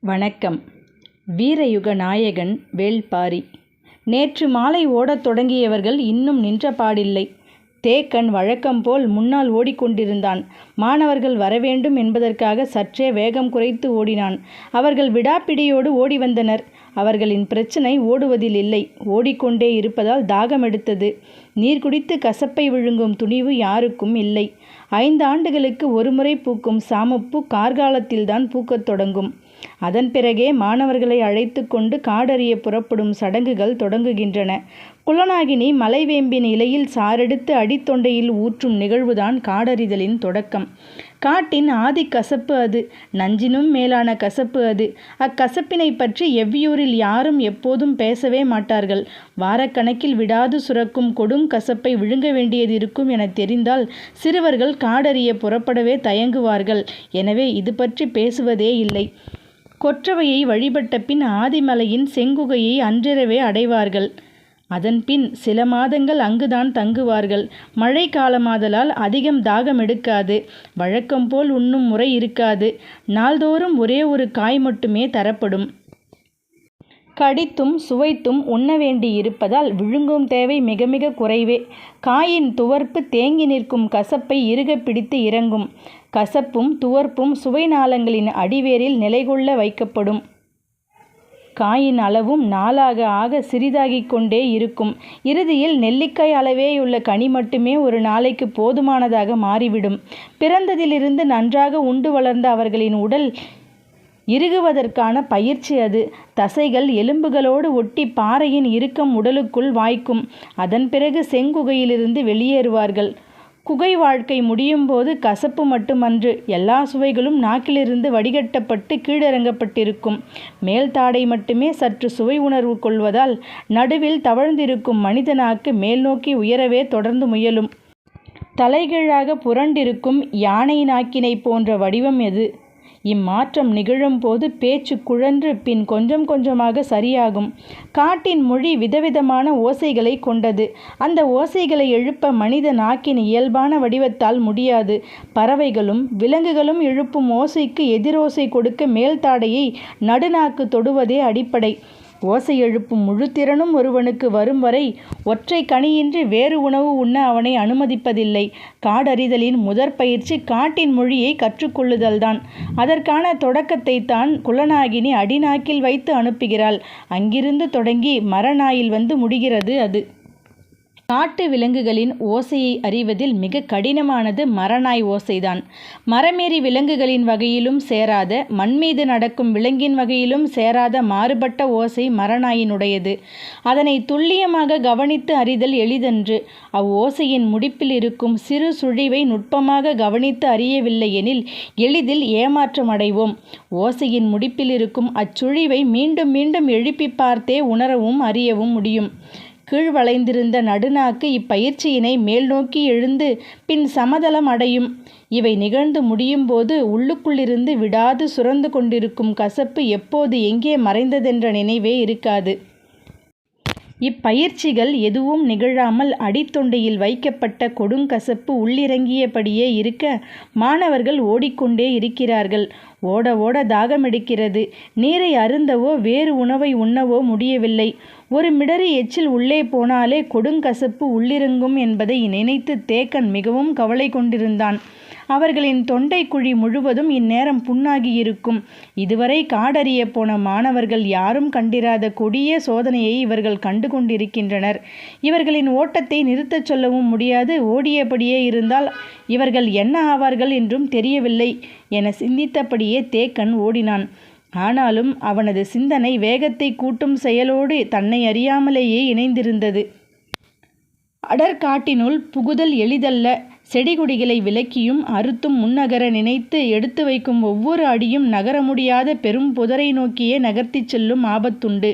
வணக்கம். வீரயுக நாயகன் வேள்பாரி. நேற்று மாலை ஓடத் தொடங்கியவர்கள் இன்னும் நின்ற பாடில்லை. தேக்கன் வழக்கம்போல் முன்னால் ஓடிக்கொண்டிருந்தான். மாணவர்கள் வரவேண்டும் என்பதற்காக சற்றே வேகம் குறைத்து ஓடினான். அவர்கள் விடாப்பிடியோடு ஓடி வந்தனர். அவர்களின் பிரச்சனை ஓடுவதில் இல்லை. ஓடிக்கொண்டே இருப்பதால் தாகம் எடுத்தது. நீர் குடித்து கசப்பை விழுங்கும் துணிவு யாருக்கும் இல்லை. ஐந்து ஆண்டுகளுக்கு ஒருமுறை பூக்கும் சாமப்பூ கார்காலத்தில்தான் பூக்கத் தொடங்கும். அதன் பிறகே மாணவர்களை அழைத்து கொண்டு காடறிய புறப்படும் சடங்குகள் தொடங்குகின்றன. குலநாகினி மலைவேம்பின் இலையில் சாரெடுத்து அடித்தொண்டையில் ஊற்றும் நிகழ்வுதான் காடறிதலின் தொடக்கம். காட்டின் ஆதி கசப்பு அது நஞ்சினும் மேலான கசப்பு அது. அக்கசப்பினை பற்றி எவ்வியூரில் யாரும் எப்போதும் பேசவே மாட்டார்கள். வாரக்கணக்கில் விடாது சுரக்கும் கொடும் கசப்பை விழுங்க வேண்டியது இருக்கும் என தெரிந்தால் சிறுவர்கள் காடறிய புறப்படவே தயங்குவார்கள். எனவே இது பற்றி பேசுவதே இல்லை. கொற்றவையை வழிபட்ட பின் ஆதிமலையின் செங்குகையை அன்றிரவே அடைவார்கள். அதன்பின் சில மாதங்கள் அங்குதான் தங்குவார்கள். மழை காலமாதலால் அதிகம் தாகம் எடுக்காது. வழக்கம்போல் உண்ணும் முறை இருக்காது. நாள்தோறும் ஒரே ஒரு காய் மட்டுமே தரப்படும். கடித்தும் சுவைத்தும் உண்ண வேண்டியிருப்பதால் விழுங்கும் தேவை மிக மிக குறைவே. காயின் துவர்ப்பு தேங்கி நிற்கும் கசப்பை இறுக பிடித்து இறங்கும். கசப்பும் துவர்ப்பும் சுவை நாளங்களின் அடிவேரில் நிலைகொள்ள வைக்கப்படும். காயின் அளவும் நாளாக ஆக சிறிதாகிக் கொண்டே இருக்கும். இறுதியில் நெல்லிக்காய் அளவேயுள்ள கனி மட்டுமே ஒரு நாளைக்கு போதுமானதாக மாறிவிடும். பிறந்ததிலிருந்து நன்றாக உண்டு வளர்ந்த அவர்களின் உடல் இறுகுவதற்கான பயிற்சி அது. தசைகள் எலும்புகளோடு ஒட்டி பாறையின் இறுக்கம் உடலுக்குள் வாய்க்கும். அதன் பிறகு செங்குகையிலிருந்து வெளியேறுவார்கள். குகை வாழ்க்கை முடியும் போது கசப்பு மட்டுமன்று. எல்லா சுவைகளும் நாக்கிலிருந்து வடிகட்டப்பட்டு கீழிறங்கப்பட்டிருக்கும். மேல் தாடை மட்டுமே சற்று சுவை உணர்வு கொள்வதால் நடுவில் தவழ்ந்திருக்கும் மனித நாக்கு மேல் நோக்கி உயரவே தொடர்ந்து முயலும். தலைகீழாக புரண்டிருக்கும் யானை நாக்கினை போன்ற வடிவம் எது? இம்மாற்றம் நிகழும்போது பேச்சு குழன்று பின் கொஞ்சம் கொஞ்சமாக சரியாகும். காட்டின் மொழி விதவிதமான ஓசைகளை கொண்டது. அந்த ஓசைகளை எழுப்ப மனித நாக்கின் இயல்பான வடிவத்தால் முடியாது. பறவைகளும் விலங்குகளும் எழுப்பும் ஓசைக்கு எதிரோசை கொடுக்க மேல்தாடையை நடுநாக்கு தொடுவதே அடிப்படை. ஓசை எழுப்பும் முழுத்திறனும் ஒருவனுக்கு வரும் வரை ஒற்றை கனியின்றி வேறு உணவு உண்ண அவனை அனுமதிப்பதில்லை. காடறிதலின் முதற் பயிற்சி காட்டின் மொழியை கற்றுக்கொள்ளுதல்தான். அதற்கான தொடக்கத்தை தான் குலநாகினி அடிநாக்கில் வைத்து அனுப்புகிறாள். அங்கிருந்து தொடங்கி மரநாயில் வந்து முடிகிறது அது. காட்டு விலங்குகளின் ஓசையை அறிவதில் மிக கடினமானது மரநாய் ஓசைதான். மரமேறி விலங்குகளின் வகையிலும் சேராத மண்மீது நடக்கும் விலங்கின் வகையிலும் சேராத மாறுபட்ட ஓசை மரநாயினுடையது. அதனை துல்லியமாக கவனித்து அறிதல் எளிதன்று. அவ்வோசையின் முடிப்பில் இருக்கும் சிறு சுழிவை நுட்பமாக கவனித்து அறியவில்லை எனில் எளிதில் ஏமாற்றம் அடைவோம். ஓசையின் முடிப்பில் இருக்கும் அச்சுழிவை மீண்டும் மீண்டும் எழுப்பி பார்த்தே உணரவும் அறியவும் முடியும். கீழ் வளைந்திருந்த நடுநாக்கு இப்பயிற்சியினை மேல் நோக்கி எழுந்து பின் சமதளம் அடையும். இவை நிகழ்ந்து முடியும் போது உள்ளுக்குள்ளிருந்து விடாது சுரந்து கொண்டிருக்கும் கசப்பு எப்போது எங்கே மறைந்ததென்ற நினைவே இருக்காது. இப்பயிற்சிகள் எதுவும் நிகழாமல் அடித்தொண்டையில் வைக்கப்பட்ட கொடுங்கசப்பு உள்ளிறங்கியபடியே இருக்க மாணவர்கள் ஓடிக்கொண்டே இருக்கிறார்கள். ஓட ஓட தாகமெடுக்கிறது நீரை அருந்தவோ வேறு உணவை உண்ணவோ முடியவில்லை. ஒரு மிடறி எச்சில் உள்ளே போனாலே கொடுங்கசப்பு உள்ளிறங்கும் என்பதை நினைத்து தேக்கன் மிகவும் கவலை கொண்டிருந்தான். அவர்களின் தொண்டை குழி முழுவதும் இந்நேரம் புண்ணாகியிருக்கும் இதுவரை காடறிய போன மாணவர்கள் யாரும் கண்டிராத கொடிய சோதனையை இவர்கள் கண்டு கொண்டிருக்கின்றனர். இவர்களின் ஓட்டத்தை நிறுத்தச் சொல்லவும் முடியாது. ஓடியபடியே இருந்தால் இவர்கள் என்ன ஆவார்கள் என்றும் தெரியவில்லை என சிந்தித்தபடியே தேக்கன் ஓடினான். ஆனாலும் அவனது சிந்தனை வேகத்தை கூட்டும் செயலோடு தன்னை அறியாமலேயே இணைந்திருந்தது. அடர்காட்டினுள் புகுதல் எளிதல்ல. செடிகொடிகளை விலக்கியும் அறுத்தும் முன்னகர நினைத்து எடுத்து வைக்கும் ஒவ்வொரு அடியும் நகர முடியாத பெரும் புதரை நோக்கியே நகர்த்திச் செல்லும் ஆபத்துண்டு.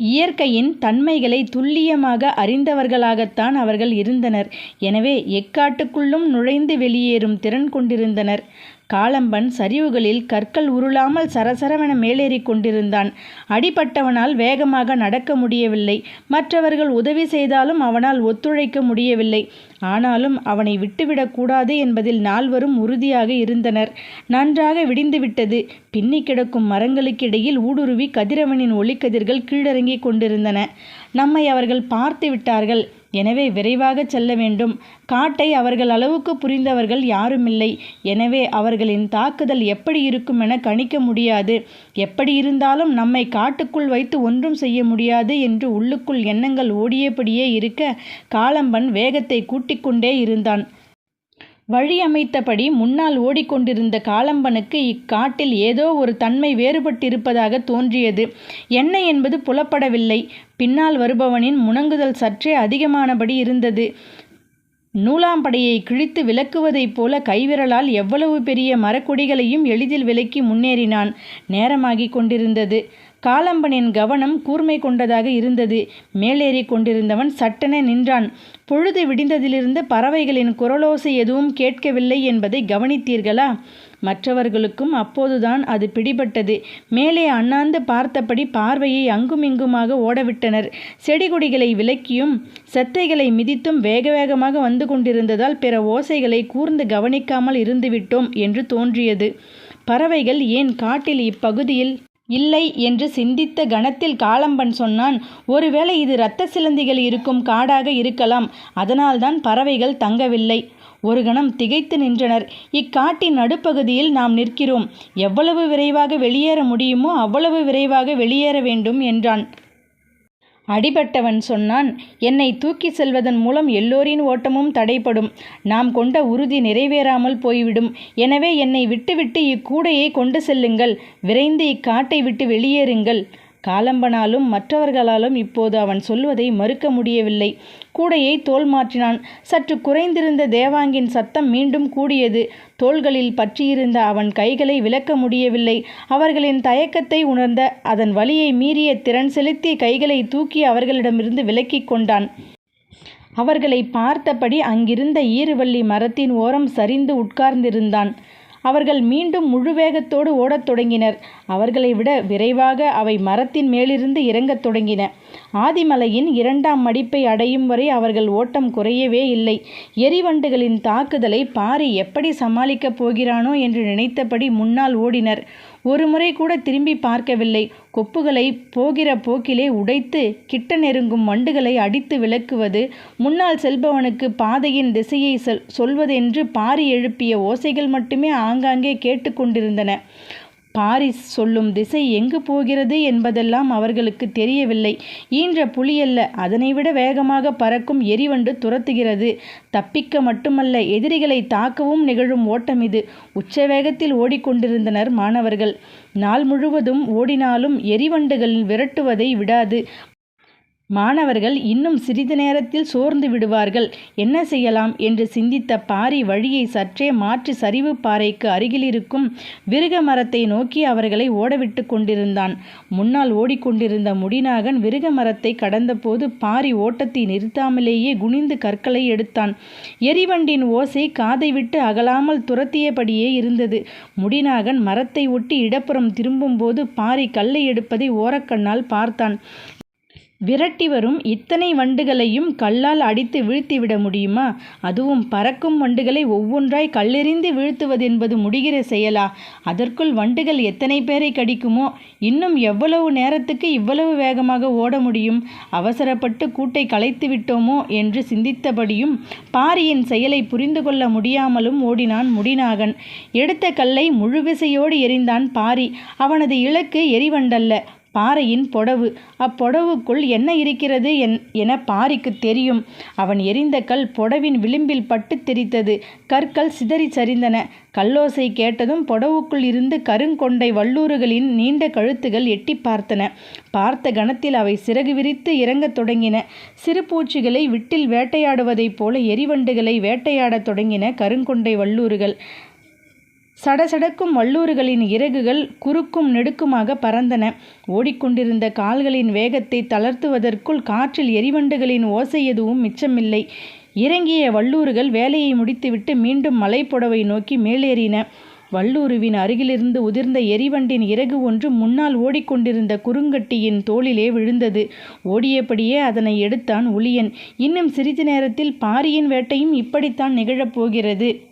இயற்கையின் தன்மைகளை துல்லியமாக அறிந்தவர்களாகத்தான் அவர்கள் இருந்தனர். எனவே எக்காட்டுக்குள்ளும் நுழைந்து வெளியேறும் திறன் கொண்டிருந்தனர். காளம்பன் சரிவுகளில் கற்கள் உருளாமல் சரசரவென மேலேறிக் கொண்டிருந்தான். அடிபட்டவனால் வேகமாக நடக்க முடியவில்லை. மற்றவர்கள் உதவி செய்தாலும் அவனால் ஒத்துழைக்க முடியவில்லை. ஆனாலும் அவனை விட்டுவிடக்கூடாது என்பதில் நால்வரும் உறுதியாக இருந்தனர். நன்றாக விடிந்துவிட்டது. பின்னி கிடக்கும் மரங்களுக்கிடையில் ஊடுருவி கதிரவனின் ஒளிக்கதிர்கள் கீழிறங்கிக் கொண்டிருந்தன. நம்மை அவர்கள் பார்த்து விட்டார்கள். எனவே விரைவாகச் செல்ல வேண்டும். காட்டை அவர்கள் அளவுக்கு புரிந்தவர்கள் யாருமில்லை. எனவே அவர்களின் தாக்குதல் எப்படி இருக்கும் என கணிக்க முடியாது. எப்படி இருந்தாலும் நம்மை காட்டுக்குள் வைத்து ஒன்றும் செய்ய முடியாது என்று உள்ளுக்குள் எண்ணங்கள் ஓடியபடியே இருக்க காலம்பன் வேகத்தை கூட்டிக் கொண்டே இருந்தான். வழியமைத்தபடி முன்னால் ஓடிக்கொண்டிருந்த காலம்பனுக்கு இக்காட்டில் ஏதோ ஒரு தன்மை வேறுபட்டிருப்பதாக தோன்றியது. என்ன என்பது புலப்படவில்லை. பின்னால் வருபவனின் முணங்குதல் சற்றே அதிகமானபடி இருந்தது. நூலாம்படையை கிழித்து விலக்குவதைப் போல கைவிரலால் எவ்வளவு பெரிய மரக்கொடிகளையும் எளிதில் விலக்கி முன்னேறினான். நேரமாகிக் கொண்டிருந்தது. காலம்பனின் கவனம் கூர்மை கொண்டதாக இருந்தது. மேலேறிக் கொண்டிருந்தவன் சட்டென நின்றான். பொழுது விடிந்ததிலிருந்து பறவைகளின் குரலோசை எதுவும் கேட்கவில்லை என்பதை கவனித்தீர்களா? மற்றவர்களுக்கும் அப்போதுதான் அது பிடிபட்டது. மேலே அண்ணாந்து பார்த்தபடி பார்வையை அங்குமிங்குமாக ஓடவிட்டனர். செடி கொடிகளை விலக்கியும் செத்தைகளை மிதித்தும் வேக வேகமாக வந்து கொண்டிருந்ததால் பிற ஓசைகளை கூர்ந்து கவனிக்காமல் இருந்துவிட்டோம் என்று தோன்றியது. பறவைகள் ஏன் காட்டில் இப்பகுதியில் இல்லை என்று சிந்தித்த கணத்தில் காளம்பன் சொன்னான் ஒருவேளை இது இரத்த சிலந்திகள் இருக்கும் காடாக இருக்கலாம். அதனால்தான் பறவைகள் தங்கவில்லை. ஒரு கணம் திகைத்து நின்றனர். இக்காட்டின் நடுப்பகுதியில் நாம் நிற்கிறோம். எவ்வளவு விரைவாக வெளியேற முடியுமோ அவ்வளவு விரைவாக வெளியேற வேண்டும் என்றான். அடிபட்டவன் சொன்னான் என்னை தூக்கி செல்வதன் மூலம் எல்லோரின் ஓட்டமும் தடைப்படும் நாம் கொண்ட உறுதி நிறைவேறாமல் போய்விடும். எனவே என்னை விட்டுவிட்டு இக்கூடையைக் கொண்டு செல்லுங்கள். விரைந்து இக்காட்டை விட்டு வெளியேறுங்கள். காலம்பனாலும் மற்றவர்களாலும் இப்போது அவன் சொல்வதை மறுக்க முடியவில்லை. கூடையைத் தோள் மாற்றினான். சற்று குறைந்திருந்த தேவாங்கின் சத்தம் மீண்டும் கூடியது. தோள்களில் பற்றியிருந்த அவன் கைகளை விலக்க முடியவில்லை. அவர்களின் தயக்கத்தை உணர்ந்த அதன் வழியை மீறிய திறன் செலுத்தி கைகளை தூக்கி அவர்களிடமிருந்து விலக்கிக் கொண்டான். அவர்களை பார்த்தபடி அங்கிருந்த ஈறுவள்ளி மரத்தின் ஓரம் சரிந்து உட்கார்ந்திருந்தான். அவர்கள் மீண்டும் முழு வேகத்தோடு ஓடத் தொடங்கினர். அவர்களை விட விரைவாக அவை மரத்தின் மேலிருந்து இறங்கத் தொடங்கின. ஆதிமலையின் இரண்டாம் மடிப்பை அடையும் வரை அவர்கள் ஓட்டம் குறையவே இல்லை. எரிவண்டுகளின் தாக்குதலை பாரி எப்படி சமாளிக்கப் போகிறானோ என்று நினைத்தபடி முன்னால் ஓடினர். ஒருமுறைகூட திரும்பிப் பார்க்கவில்லை. கொப்புகளைப் போகிற போக்கிலே உடைத்து கிட்ட நெருங்கும் வண்டுகளை அடித்து விளக்குவது முன்னால் செல்பவனுக்குப் பாதையின் திசையை சொல் சொல்வதென்று பாரி எழுப்பிய ஓசைகள் மட்டுமே ஆங்காங்கே கேட்டுக்கொண்டிருந்தன பாரிஸ் சொல்லும் திசை எங்கு போகிறது என்பதெல்லாம் அவர்களுக்கு தெரியவில்லை. ஈன்ற புலியல்ல அதனைவிட வேகமாக பறக்கும் எரிவண்டு துரத்துகிறது. தப்பிக்க மட்டுமல்ல எதிரிகளை தாக்கவும் நிகழும் ஓட்டம் இது. உச்ச வேகத்தில் ஓடிக்கொண்டிருந்தனர் மாணவர்கள். நாள் முழுவதும் ஓடினாலும் எரிவண்டுகள் விரட்டுவதை விடாது. மாணவர்கள் இன்னும் சிறிது நேரத்தில் சோர்ந்து விடுவார்கள். என்ன செய்யலாம்? என்று சிந்தித்த பாரி வழியை சற்றே மாற்றி சரிவுப் பாறைக்கு அருகிலிருக்கும் விருக மரத்தை நோக்கி அவர்களை ஓடவிட்டுக் கொண்டிருந்தான். முன்னால் ஓடிக்கொண்டிருந்த முடிநாகன் விருக மரத்தை கடந்தபோது பாரி ஓட்டத்தை நிறுத்தாமலேயே குனிந்து கற்களை எடுத்தான். எரிவண்டின் ஓசை காதை விட்டு அகலாமல் துரத்தியபடியே இருந்தது. முடிநாகன் மரத்தை ஒட்டி இடப்புறம் திரும்பும்போது பாரி கல்லை எடுப்பதை ஓரக்கண்ணால் பார்த்தான். விரட்டி வரும் இத்தனை வண்டுகளையும் கல்லால் அடித்து வீழ்த்திவிட முடியுமா? அதுவும் பறக்கும் வண்டுகளை ஒவ்வொன்றாய் கல்லெறிந்து வீழ்த்துவதென்பது முடிகிற செயலா? அதற்குள் வண்டுகள் எத்தனை பேரை கடிக்குமோ? இன்னும் எவ்வளவு நேரத்துக்கு இவ்வளவு வேகமாக ஓட முடியும்? அவசரப்பட்டு கூட்டை கலைத்து விட்டோமோ என்று சிந்தித்தபடியும் பாரியின் செயலை புரிந்து கொள்ள முடியாமலும் ஓடினான் முடிநாகன். எடுத்த கல்லை முழுவிசையோடு எறிந்தான் பாரி. அவனது இலக்கு எரிவண்டல்ல பாறையின் பொடவு. அப்பொடவுக்குள் என்ன இருக்கிறது என பாரிக்கு தெரியும். அவன் எரிந்த கல் பொடவின் விளிம்பில் பட்டுத் தெரித்தது கற்கள் சிதறிச் சரிந்தன. கல்லோசை கேட்டதும் பொடவுக்குள் இருந்து கருங்கொண்டை வல்லூறுகளின் நீண்ட கழுத்துகள் எட்டி பார்த்தன. பார்த்த கணத்தில் அவை சிறகு விரித்து இறங்கத் தொடங்கின. சிறு பூச்சிகளை விட்டில் வேட்டையாடுவதைப் போல எரிவண்டுகளை வேட்டையாடத் தொடங்கின கருங்கொண்டை வல்லூறுகள். சடசடக்கும் வல்லூறுகளின் இறகுகள் குறுக்கும் நெடுக்குமாக பறந்தன. ஓடிக்கொண்டிருந்த கால்களின் வேகத்தை தளர்த்துவதற்குள் காற்றில் எரிவண்டுகளின் ஓசை எதுவும் மிச்சமில்லை. இறங்கிய வல்லூறுகள் வேலையை முடித்துவிட்டு மீண்டும் மலைப்பொடவை நோக்கி மேலேறின. வல்லூருவின் அருகிலிருந்து உதிர்ந்த எரிவண்டின் இறகு ஒன்று முன்னால் ஓடிக்கொண்டிருந்த குறுங்கட்டியின் தோளிலே விழுந்தது ஓடியபடியே அதனை எடுத்தான் உளியன் இன்னும் சிறிது நேரத்தில் பாரியின் வேட்டையும் இப்படித்தான் நிகழப்போகிறது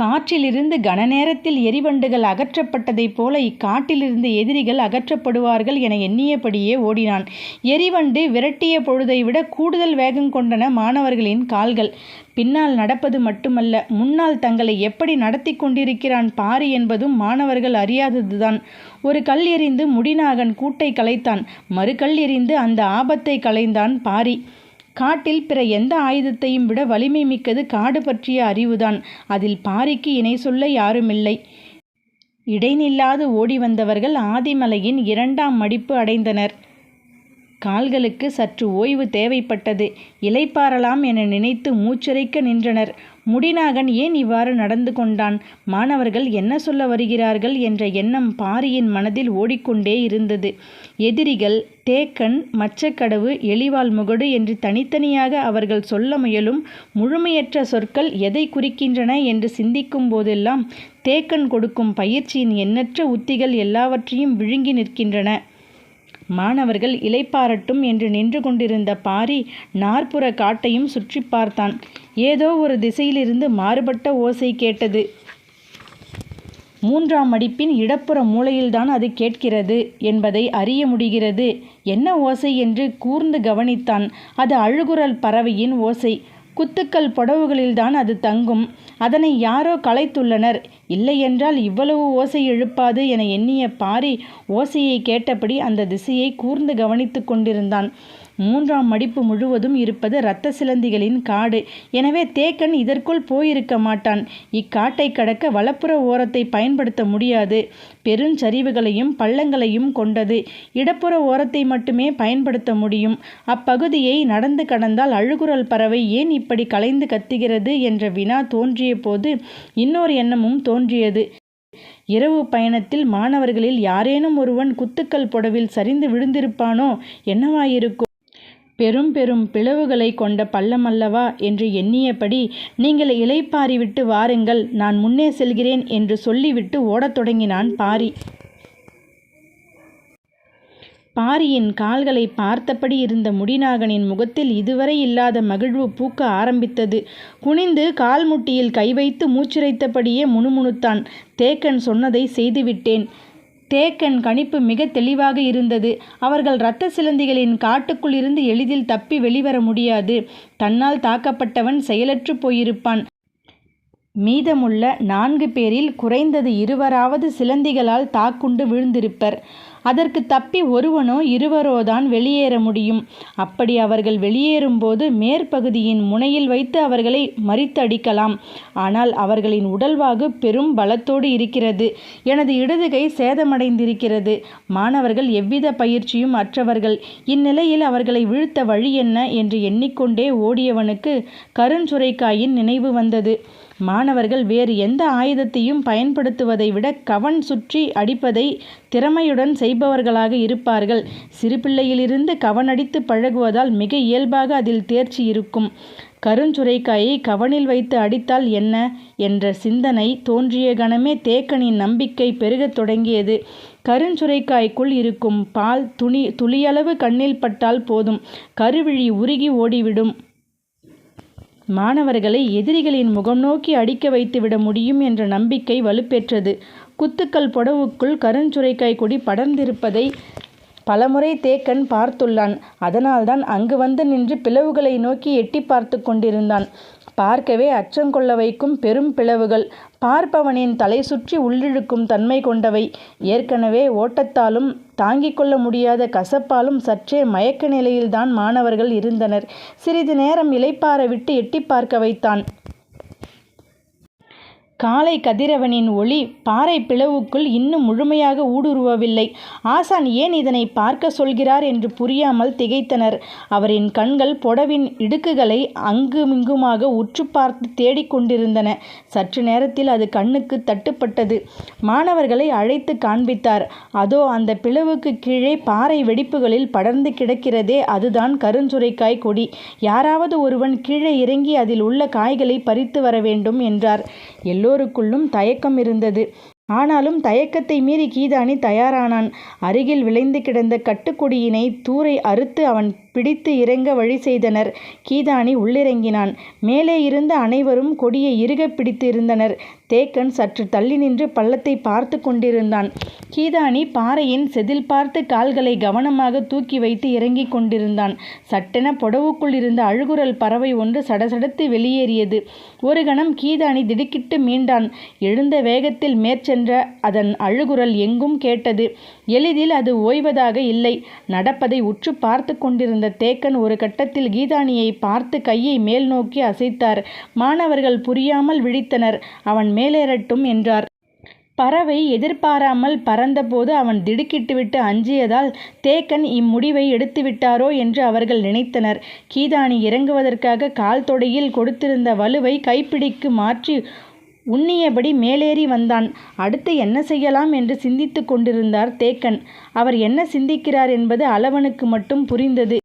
காற்றிலிருந்து கனநேரத்தில் எரிவண்டுகள் அகற்றப்பட்டதைப் போல இக்காட்டிலிருந்து எதிரிகள் அகற்றப்படுவார்கள் என எண்ணியபடியே ஓடினான். எரிவண்டு விரட்டிய பொழுதை விட கூடுதல் வேகம் கொண்டன மாணவர்களின் கால்கள். பின்னால் நடப்பது மட்டுமல்ல முன்னால் தங்களை எப்படி நடத்தி கொண்டிருக்கிறான் பாரி என்பதும் மாணவர்கள் அறியாததுதான். ஒரு கல் எறிந்து முடிநாகன் கூட்டை கலைத்தான். மறு கல் எறிந்து அந்த ஆபத்தை களைந்தான் பாரி. காட்டில் பிற எந்த ஆயுதத்தையும் விட வலிமை மிக்கது காடு பற்றிய அறிவுதான். அதில் பாரிக்கு இணை சொல்ல யாருமில்லை. இடைநில்லாது ஓடி வந்தவர்கள் ஆதிமலையின் இரண்டாம் மடிப்பு அடைந்தனர். கால்களுக்கு சற்று ஓய்வு தேவைப்பட்டது. இலைப்பாறலாம் என நினைத்து மூச்சரைக்க நின்றனர். முடிநாகன் ஏன் இவ்வாறு நடந்து கொண்டான்? மாணவர்கள் என்ன சொல்ல வருகிறார்கள் என்ற எண்ணம் பாரியின் மனதில் ஓடிக்கொண்டே இருந்தது. எதிரிகள் தேக்கன் மச்சக்கடவு எலிவால் முகடு என்று தனித்தனியாக அவர்கள் சொல்ல முயலும் முழுமையற்ற சொற்கள் எதை குறிக்கின்றன என்று சிந்திக்கும் போதெல்லாம் தேக்கன் கொடுக்கும் பயிற்சியின் எண்ணற்ற உத்திகள் எல்லாவற்றையும் விழுங்கி நிற்கின்றன. மாணவர்கள் இலைப்பாரட்டும் என்று நின்று கொண்டிருந்த பாரி நாற்புற காட்டையும் சுற்றி பார்த்தான். ஏதோ ஒரு திசையிலிருந்து மாறுபட்ட ஓசை கேட்டது. மூன்றாம் மடிப்பின் இடப்புற மூலையில்தான் அது கேட்கிறது என்பதை அறிய முடிகிறது. என்ன ஓசை என்று கூர்ந்து கவனித்தான். அது அழுகுரல் பறவையின் ஓசை. குத்துக்கள் புடவுகளில்தான் அது தங்கும். அதனை யாரோ களைத்துள்ளனர். இல்லையென்றால் இவ்வளவு ஓசை எழுப்பாது என எண்ணிய பாரி ஓசையை கேட்டபடி அந்த திசையை கூர்ந்து கவனித்து கொண்டிருந்தான். மூன்றாம் மடிப்பு முழுவதும் இருப்பது இரத்த சிலந்திகளின் காடு. எனவே தேக்கன் இதற்குள் போயிருக்க மாட்டான். இக்காட்டை கடக்க வலப்புற ஓரத்தை பயன்படுத்த முடியாது. பெருஞ்சரிவுகளையும் பள்ளங்களையும் கொண்டது. இடப்புற ஓரத்தை மட்டுமே பயன்படுத்த முடியும். அப்பகுதியை நடந்து கடந்தால் அழுகுரல் பறவை ஏன் இப்படி கலைந்து கத்துகிறது என்ற வினா தோன்றிய போது இன்னொரு எண்ணமும் தோன்றியது. இரவு பயணத்தில் மாணவர்களில் யாரேனும் ஒருவன் குத்துக்கல் புடவில் சரிந்து விழுந்திருப்பானோ? என்னவாயிருக்கும்? பெரும் பெரும் பிளவுகளை கொண்ட பள்ளமல்லவா என்று எண்ணியபடி நீங்கள் இலைப்பாரி விட்டு வாருங்கள் நான் முன்னே செல்கிறேன் என்று சொல்லிவிட்டு ஓடத் தொடங்கினான் பாரி. பாரியின் கால்களை பார்த்தபடி இருந்த முடிநாகனின் முகத்தில் இதுவரை இல்லாத மகிழ்வு பூக்க ஆரம்பித்தது. குனிந்து கால்முட்டியில் கை வைத்து மூச்சிரைத்தபடியே முணுமுணுத்தான். தேக்கன் சொன்னதை செய்துவிட்டேன். தேக்கன் கணிப்பு மிக தெளிவாக இருந்தது. அவர்கள் இரத்த சிலந்திகளின் காட்டுக்குள் இருந்து எளிதில் தப்பி வெளிவர முடியாது. தன்னால் தாக்கப்பட்டவன் செயலற்று போயிருப்பான். மீதமுள்ள நான்கு பேரில் குறைந்தது இருவராவது சிலந்திகளால் தாக்குண்டு விழுந்திருப்பர். அதற்கு தப்பி ஒருவனோ இருவரோதான் வெளியேற முடியும். அப்படி அவர்கள் வெளியேறும்போது மேற்பகுதியின் முனையில் வைத்து அவர்களை மறித்தடிக்கலாம். ஆனால் அவர்களின் உடல்வாகு பெரும் பலத்தோடு இருக்கிறது. எனது இடதுகை சேதமடைந்திருக்கிறது. மாணவர்கள் எவ்வித பயிற்சியும் அற்றவர்கள். இந்நிலையில் அவர்களை வீழ்த்த வழி என்ன? என்று எண்ணிக்கொண்டே ஓடியவனுக்கு கருஞ்சுரைக்காயின் நினைவு வந்தது. மாணவர்கள் வேறு எந்த ஆயுதத்தையும் பயன்படுத்துவதை விட கவன் சுற்றி அடிப்பதை திறமையுடன் செய்பவர்களாக இருப்பார்கள். சிறுபிள்ளையிலிருந்து கவனடித்து பழகுவதால் மிக இயல்பாக அதில் தேர்ச்சி இருக்கும். கருஞ்சுரைக்காயை கவனில் வைத்து அடித்தால் என்ன? என்ற சிந்தனை தோன்றிய கணமே தேக்கனின் நம்பிக்கை பெருகத் தொடங்கியது. கருஞ்சுரைக்காய்க்குள் இருக்கும் பால் துணி துளியளவு கண்ணில் பட்டால் போதும். கருவிழி உருகி ஓடிவிடும். மாணவர்களை எதிரிகளின் முகம் நோக்கி அடிக்க வைத்துவிட முடியும் என்ற நம்பிக்கை வலுப்பெற்றது. குத்துக்கல் புடவுக்குள் கருஞ்சுரைக்காய் கொடி படர்ந்திருப்பதை பலமுறை தேக்கன் பார்த்துள்ளான். அதனால்தான் அங்கு வந்து நின்று பிளவுகளை நோக்கி எட்டி பார்த்து கொண்டிருந்தான். பார்க்கவே அச்சங்கொள்ள வைக்கும் பெரும் பிளவுகள். பார்ப்பவனின் தலை சுற்றி உள்ளிழுக்கும் தன்மை கொண்டவை. ஏற்கனவே ஓட்டத்தாலும் தாங்கிக் கொள்ள முடியாத கசப்பாலும் சற்றே மயக்க நிலையில்தான் மாணவர்கள் இருந்தனர். சிறிது நேரம் இலைப்பார விட்டு எட்டி பார்க்க வைத்தான். காலை கதிரவனின் ஒளி பாறை பிளவுக்குள் இன்னும் முழுமையாக ஊடுருவவில்லை. ஆசான் ஏன் இதனை பார்க்க சொல்கிறார் என்று புரியாமல் திகைத்தனர். அவரின் கண்கள் புடவின் இடுக்குகளை அங்குமிங்குமாக உற்று பார்த்து தேடிக்கொண்டிருந்தன சற்று நேரத்தில் அது கண்ணுக்கு தட்டுப்பட்டது. மாணவர்களை அழைத்து காண்பித்தார். அதோ அந்த பிளவுக்கு கீழே பாறை வெடிப்புகளில் படர்ந்து கிடக்கிறதே அதுதான் கருஞ்சுரைக்காய் கொடி. யாராவது ஒருவன் கீழே இறங்கி அதில் உள்ள காய்களை பறித்து வர வேண்டும் என்றார். எல்லோ எல்லோருக்குள்ளும் தயக்கம் இருந்தது. ஆனாலும் தயக்கத்தை மீறி கீதானி தயாரானான். அருகில் விளைந்து கிடந்த கட்டுக்குடியினை தூரை அறுத்து அவன் பிடித்து இறங்க வழி செய்தனர். கீதானி உள்ளிறங்கினான். மேலே இருந்த அனைவரும் கொடியை இறுக பிடித்து இருந்தனர். தேக்கன் சற்று தள்ளி நின்று பள்ளத்தை பார்த்து கொண்டிருந்தான். கீதானி பாறையின் செதில் பார்த்து கால்களை கவனமாக தூக்கி வைத்து இறங்கிக் கொண்டிருந்தான். சட்டென புடவுக்குள் இருந்த அழுகுரல் பறவை ஒன்று சடசடத்து வெளியேறியது. ஒரு கணம் கீதானி திடுக்கிட்டு மீண்டான். எழுந்த வேகத்தில் என்ற அதன் அழுகுரல் எங்கும் கேட்டது. எளிதில் அது ஓய்வதாக இல்லை. நடப்பதை உற்று பார்த்து கொண்டிருந்த தேக்கன் ஒரு கட்டத்தில் கீதானியை பார்த்து கையை மேல் நோக்கி அசைத்தார். மாணவர்கள் புரியாமல் விழித்தனர். அவன் மேலேறட்டும் என்றார். பறவை எதிர்பாராமல் பறந்தபோது அவன் திடுக்கிட்டுவிட்டு அஞ்சியதால் தேக்கன் இம்முடிவை எடுத்துவிட்டாரோ என்று அவர்கள் நினைத்தனர். கீதானி இறங்குவதற்காக கால் தொடையில் கொடுத்திருந்த வலுவை கைப்பிடிக்கு மாற்றி உன்னியபடி மேலேறி வந்தான். அடுத்து என்ன செய்யலாம் என்று சிந்தித்துக் கொண்டிருந்தார் தேக்கன். அவர் என்ன சிந்திக்கிறார் என்பது அளவனுக்கு மட்டும் புரிந்தது.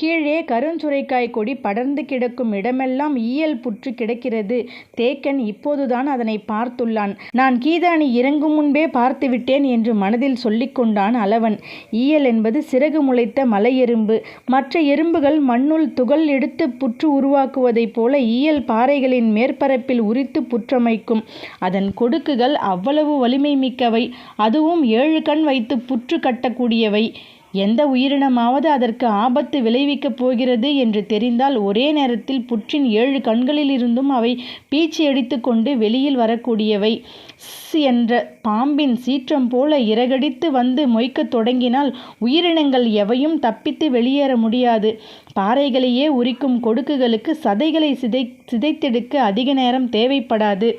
கீழே கருஞ்சுரைக்காய் கொடி படர்ந்து கிடக்கும் இடமெல்லாம் ஈயல் புற்று கிடக்கிறது. தேக்கன் இப்போதுதான் அதனை பார்த்துள்ளான். நான் கீதானி இறங்கும் முன்பே பார்த்துவிட்டேன் என்று மனதில் சொல்லிக்கொண்டான் அளவன். ஈயல் என்பது சிறகு முளைத்த மலை எறும்பு. மற்ற எறும்புகள் மண்ணுள் துகள் எடுத்து புற்று உருவாக்குவதைப் போல ஈயல் பாறைகளின் மேற்பரப்பில் உரித்து புற்றமைக்கும். அதன் கொடுக்குகள் அவ்வளவு வலிமை மிக்கவை. அதுவும் ஏழு கண் வைத்து புற்று கட்டக்கூடியவை. எந்த உயிரினமாவது அதற்கு ஆபத்து விளைவிக்கப் போகிறது என்று தெரிந்தால் ஒரே நேரத்தில் புற்றின் ஏழு கண்களிலிருந்தும் அவை பீச்சி அடித்துக்கொண்டு வெளியில் வரக்கூடியவை. ஸ் என்ற பாம்பின் சீற்றம் போல இறகடித்து வந்து மொய்க்கத் தொடங்கினால் உயிரினங்கள் எவையும் தப்பித்து வெளியேற முடியாது. பாறைகளையே உரிக்கும் கொடுக்குகளுக்கு சதைகளை சிதை சிதைத்தெடுக்க அதிக நேரம் தேவைப்படாது.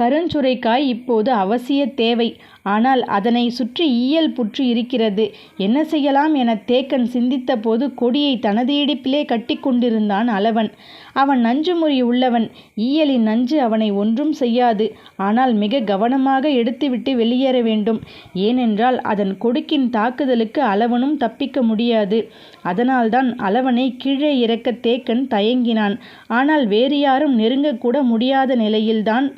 கருஞ்சுரைக்காய் இப்போது அவசிய தேவை. ஆனால் அதனை சுற்றி ஈயல் புற்று இருக்கிறது. என்ன செய்யலாம் என தேக்கன் சிந்தித்தபோது கொடியை தனது இடிப்பிலே கட்டி கொண்டிருந்தான் அளவன். அவன் நஞ்சுமுறி உள்ளவன். ஈயலின் நஞ்சு அவனை ஒன்றும் செய்யாது. ஆனால் மிக கவனமாக எடுத்துவிட்டு வெளியேற வேண்டும். ஏனென்றால் அதன் கொடுக்கின் தாக்குதலுக்கு அளவனும் தப்பிக்க முடியாது. அதனால்தான் அளவனை கீழே இறக்க தேக்கன் தயங்கினான். ஆனால் வேறு யாரும் நெருங்கக்கூட முடியாத நிலையில்தான்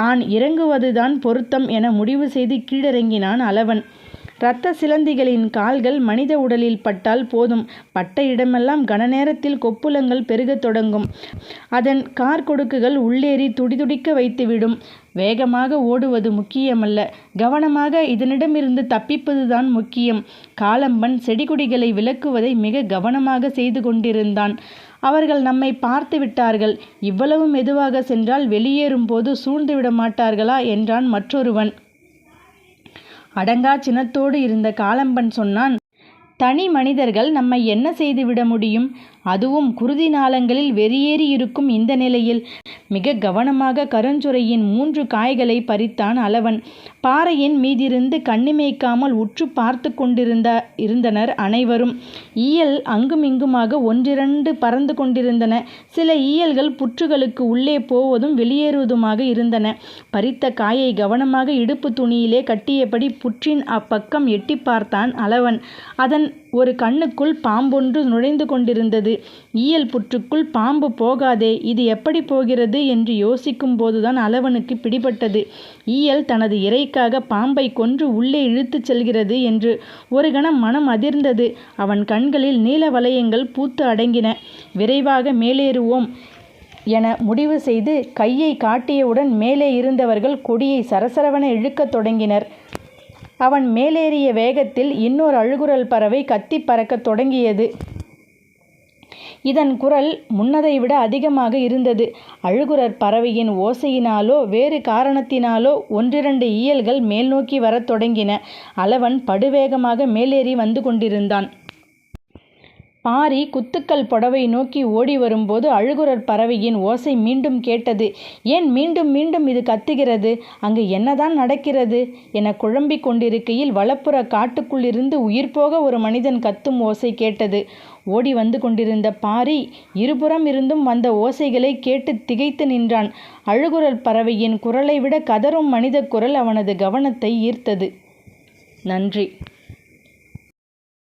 தான் இறங்குவதுதான் பொருத்தம் என முடிவு செய்து கீழிறங்கினான் அளவன். இரத்த சிலந்திகளின் கால்கள் மனித உடலில் பட்டால் போதும். பட்ட இடமெல்லாம் கனநேரத்தில் கொப்புளங்கள் பெருகத் தொடங்கும். அதன் காற்கொடுக்குகள் உள்ளேறி துடிதுடிக்க வைத்துவிடும். வேகமாக ஓடுவது முக்கியமல்ல. கவனமாக இதனிடமிருந்து தப்பிப்பதுதான் முக்கியம். காலம்பன் செடிகொடிகளை விலக்குவதை மிக கவனமாக செய்து கொண்டிருந்தான். அவர்கள் நம்மை பார்த்து விட்டார்கள். இவ்வளவு மெதுவாக சென்றால் வெளியேறும் போது சூழ்ந்து சூழ்ந்துவிட மாட்டார்களா? என்றான் மற்றொருவன். அடங்கா சினத்தோடு இருந்த காலம்பன் சொன்னான். தனி மனிதர்கள் நம்மை என்ன செய்துவிட முடியும்? அதுவும் குருதி நாளங்களில் வெறியேறி இருக்கும் இந்த நிலையில். மிக கவனமாக கருஞ்சுரையின் மூன்று காய்களை பறித்தான் அளவன். பாறையின் மீதிருந்து கண்ணிமைக்காமல் பார்த்து கொண்டிருந்த இருந்தனர் அனைவரும். ஈயல் அங்குமிங்குமாக ஒன்றிரண்டு பறந்து கொண்டிருந்தன. சில ஈயல்கள் புற்றுகளுக்கு உள்ளே போவதும் வெளியேறுவதுமாக இருந்தன. பறித்த காயை கவனமாக இடுப்பு துணியிலே கட்டியபடி புற்றின் அப்பக்கம் எட்டி பார்த்தான் அளவன். அதன் ஒரு கண்ணுக்குள் பாம்பொன்று நுழைந்து கொண்டிருந்தது. ஈயல் புற்றுக்குள் பாம்பு போகாதே இது எப்படி போகிறது என்று யோசிக்கும் போதுதான் அளவனுக்கு பிடிபட்டது. ஈயல் தனது இரைக்காக பாம்பை கொன்று உள்ளே இழுத்துச் செல்கிறது என்று. ஒரு கணம் மனம் அதிர்ந்தது. அவன் கண்களில் நீல வலயங்கள் பூத்து அடங்கின. விரைவாக மேலேறுவோம் என முடிவு செய்து கையை காட்டியவுடன் மேலே இருந்தவர்கள் கொடியை சரசரவென இழுக்கத் தொடங்கினர். அவன் மேலேறிய வேகத்தில் இன்னொரு அழுகுரல் பறவை கத்தி பறக்கத் தொடங்கியது. இதன் குரல் முன்னதை விட அதிகமாக இருந்தது. அழுகுரற் பறவையின் ஓசையினாலோ வேறு காரணத்தினாலோ ஒன்றிரண்டு ஈயல்கள் மேல்நோக்கி வரத் தொடங்கின. அளவன் படுவேகமாக மேலேறி வந்து கொண்டிருந்தான். பாரி குத்துக்கல் புடவை நோக்கி ஓடி வரும்போது அழுகுரற் பறவையின் ஓசை மீண்டும் கேட்டது. ஏன் மீண்டும் மீண்டும் இது கத்துகிறது? அங்கு என்னதான் நடக்கிறது? எனக் குழம்பிக் கொண்டிருக்கையில் வலப்புறக் காட்டுக்குள்ளிருந்து உயிர் போக ஒரு மனிதன் கத்தும் ஓசை கேட்டது. ஓடி வந்து கொண்டிருந்த பாரி இருபுறம் இருந்தும் வந்த ஓசைகளை கேட்டு திகைத்து நின்றான். அழுகுரல் பறவையின் குரலை விட கதறும் மனித குரல் அவனது கவனத்தை ஈர்த்தது. நன்றி